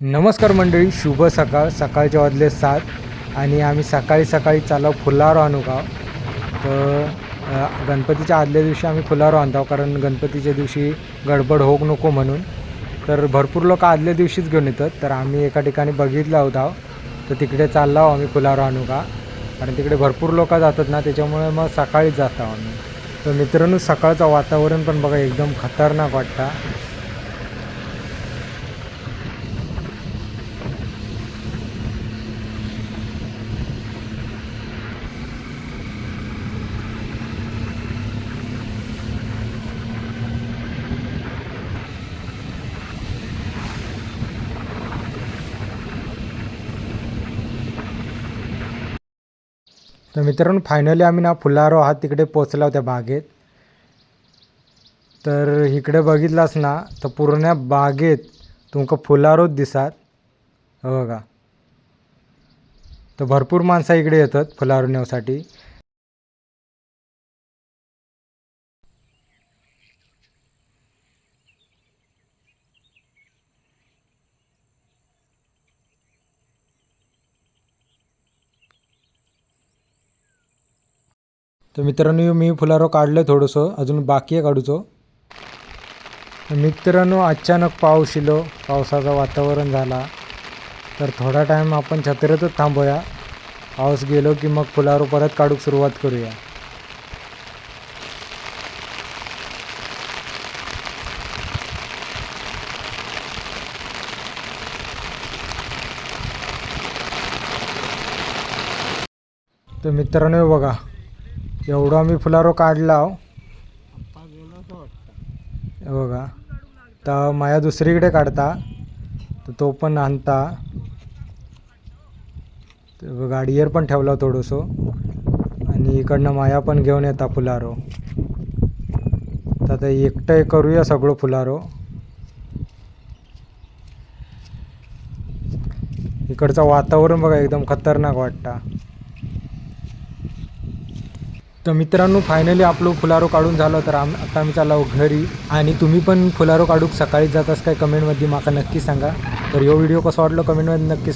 नमस्कार मंडळी शुभ सकाळ. सकाळचे वाजले सात आणि आम्ही सकाळी सकाळी चालव फुलारो आणू गाव तर गणपतीच्या आदल्या दिवशी आम्ही फुलारो आणतो कारण गणपतीच्या दिवशी गडबड होऊ नको म्हणून. तर भरपूर लोक आदल्या दिवशीच घेऊन येतात. तर आम्ही एका ठिकाणी बघितलं होता. तर तिकडे चाललो आहो आम्ही फुलारो आणू का कारण तिकडे भरपूर लोक जातात ना त्याच्यामुळे मग सकाळीच जातो आम्ही. तर मित्रांनो सकाळचं वातावरण पण बघा एकदम खतरनाक वाटतं. तर मित्रांनो फायनली आम्ही ना फुलारो हा तिकडे पोचला होत्या बागेत. तर इकडे बघितलास ना तर पूर्ण बागेत तुमका फुलारोच दिसात हो बघा. तर भरपूर माणसं इकडे येतात फुलारो नेवसाठी. तर मित्रांनो मी फुलारो काढलं थोडंसं. अजून बाकी आहे काढूचो मित्रांनो अचानक पाऊस इलो पावसाचं वातावरण झाला. तर थोडा टाईम आपण छत्र्यातच थांबूया. पाऊस गेलो की मग फुलारो परत काढूक सुरुवात करूया. तर मित्रांनो बघा. एवढं आम्ही फुलारो काढला हो. हे. बघा. तर माया दुसरीकडे काढता. तर तो पण आणता. गाडीवर पण ठेवला हो थोडंसं. आणि इकडनं माया पण घेऊन येता फुलारो. तर आता एकटं करूया सगळं फुलारो. इकडचं वातावरण बघा एकदम खतरनाक वाटतं. तर मित्रांनो फायनली आपलं फुलारो काढून झालं तर आम आता आम्ही चाललो घरी. आणि तुम्ही पण फुलारो काढूक सकाळी जातास काय कमेंटमध्ये माका नक्की सांगा. तर यो व्हिडिओ कसा वाटलो कमेंटमध्ये नक्की सांगा.